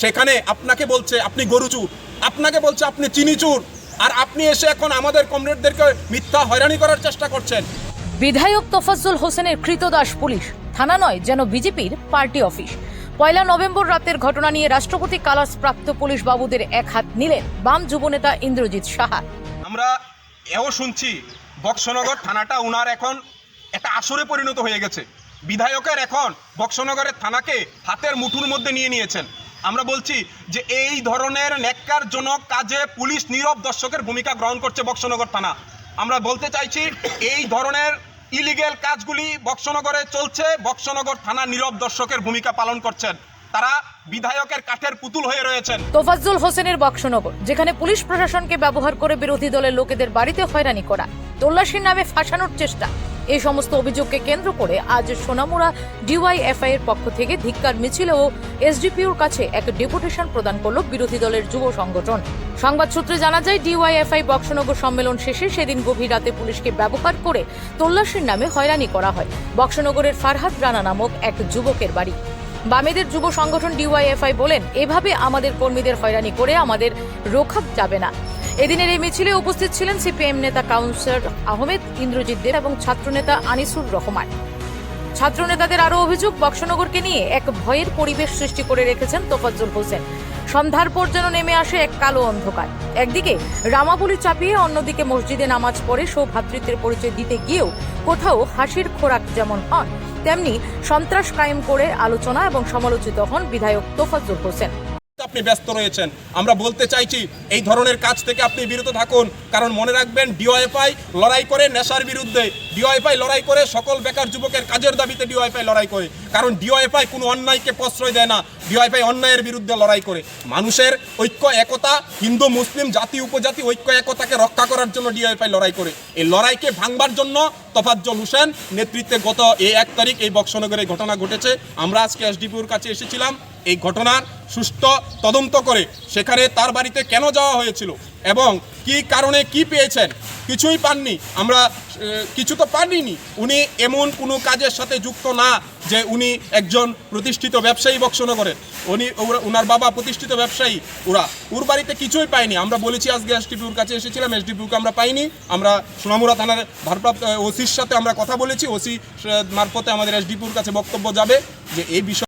সেখানে আপনাকে বলছে আপনি গরুচুর আপনাকে বলছে আপনি চিনিচুর আর আপনি এসে এখন আমাদের কমরেডদেরকে মিথ্যা হয়রানি করার চেষ্টা করছেন। বিধায়ক তোফাজ্জল হোসেনের কৃতদাস পুলিশ। থানা নয় যেন বিজেপির পার্টি অফিস। পয়লা নভেম্বর রাতের ঘটনা নিয়ে রাষ্ট্রপতি কালার্স প্রাপ্ত পুলিশ বাবুদের এক হাত নিলেন বাম যুবনেতা ইন্দ্রজিৎ সাহা। আমরা এও শুনছি বক্সনগর থানাটা উনার এখন একটা আসরে পরিণত হয়ে গেছে। বিধায়কের এখন বক্সনগরের থানাকে হাতের মুঠুর মধ্যে নিয়ে নিয়েছেন। আমরা বলছি যে এই ধরনের ন্যাক্কারজনক কাজে পুলিশ নীরব দর্শকের ভূমিকা গ্রহণ করছে বক্সনগর থানা। আমরা বলতে চাইছি, এই ধরনের ইলিগেল কাজগুলি বক্সনগরে চলছে, বক্সনগর থানা নীরব দর্শকের ভূমিকা পালন করছেন। তারা বিধায়কের কাঠের পুতুল হয়ে রয়েছেন। তোফাজ্জল হোসেনের বক্সনগর, যেখানে পুলিশ প্রশাসনকে ব্যবহার করে বিরোধী দলের লোকেদের বাড়িতে হয়রানি করা, তল্লাশির নামে ফাঁসানোর চেষ্টা। এই সমস্ত অভিযোগকে কেন্দ্র করে আজ সোনামুড়া ডিওয়াইএফআই এর পক্ষ থেকে ধিক্কার মিছিল ও এসডিপিওর কাছে এক ডেপুটেশন প্রদান করল বিরোধী দলের যুব সংগঠন। সংবাদ সূত্রে জানা যায়, ডিওয়াইএফআই বক্সনগর সম্মেলন শেষে সেদিন গভীর রাতে পুলিশকে ব্যবহার করে তল্লাশির নামে হয়রানি করা হয়। বক্সনগরের ফারহাদ রানা নামক এক যুবকের বাড়ি। বামেদের যুব সংগঠন ডিওয়াইএফআই বলেন, এভাবে আমাদের কর্মীদের হয়রানি করে আমাদের রোখা যাবে না। এদিনের এই মিছিলে উপস্থিত ছিলেন সিপিএম নেতা কাউন্সিলর আহমেদ ইন্দ্রজিৎ দের এবং ছাত্রনেতা আনিসুর রহমান। ছাত্রনেতাদের আরও অভিযোগ, বক্সনগরকে নিয়ে এক ভয়ের পরিবেশ সৃষ্টি করে রেখেছেন তোফাজ্জল হোসেন। সন্ধ্যার পর যেন নেমে আসে এক কালো অন্ধকার। একদিকে রামাবলি চাপিয়ে অন্যদিকে মসজিদে নামাজ পড়ে সৌভ্রাতৃত্বের পরিচয় দিতে গিয়েও কোথাও হাসির খোরাক যেমন হন, তেমনি সন্ত্রাস কায়েম করে আলোচনা এবং সমালোচিত হন বিধায়ক তোফাজ্জল হোসেন। আপনি ব্যস্ত রয়েছেন। আমরা বলতে চাইছি, এই ধরনের কাজ থেকে আপনি বিরত থাকুন, কারণ মনে রাখবেন ডিওএফআই লড়াই করে নেশার বিরুদ্ধে ডিওএফআই লড়াই করে সকল বেকার যুবকের কাজের দাবিতে ডিওএফআই লড়াই করে। কারণ ডিওএফআই কোনো অন্যায়কে প্রশ্রয় দেয় না ডিওএফআই অন্যায়ের বিরুদ্ধে লড়াই করে। মানুষের ঐক্য, একতা, হিন্দু, মুসলিম, জাতি, উপজাতি ঐক্য, একতাকে রক্ষা করার জন্য ডিওএফআই লড়াই করে। এই লড়াইকে ভাঙবার জন্য তফাজ্জল হোসেন নেতৃত্বে গত এই এক তারিখ এই বক্সনগরে ঘটনা ঘটেছে। আমরা আজকে এসডিপিউর কাছে এসেছিলাম। এই ঘটনার সুষ্ঠু তদন্ত করে সেখানে তার বাড়িতে কেন যাওয়া হয়েছিল এবং কি কারণে কি পেয়েছেন কিছুই পাননি। আমরা কিছু তো পাননি। উনি এমন কোনো কাজের সাথে যুক্ত না যে উনি একজন প্রতিষ্ঠিত ব্যবসায়ী বক্সনগরের। উনি, ওরা- ওনার বাবা প্রতিষ্ঠিত ব্যবসায়ী, ওরা। ওর বাড়িতে কিছুই পাইনি আমরা বলেছি, আজকে এসডিপিউর কাছে এসেছিলাম, এসডিপিউকে আমরা পাইনি। আমরা সোনামুরা থানার ভারপ্রাপ্ত ওসির সাথে আমরা কথা বলেছি। ওসি মারফতে আমাদের এসডিপিউর কাছে বক্তব্য যাবে যে এই বিষয়ে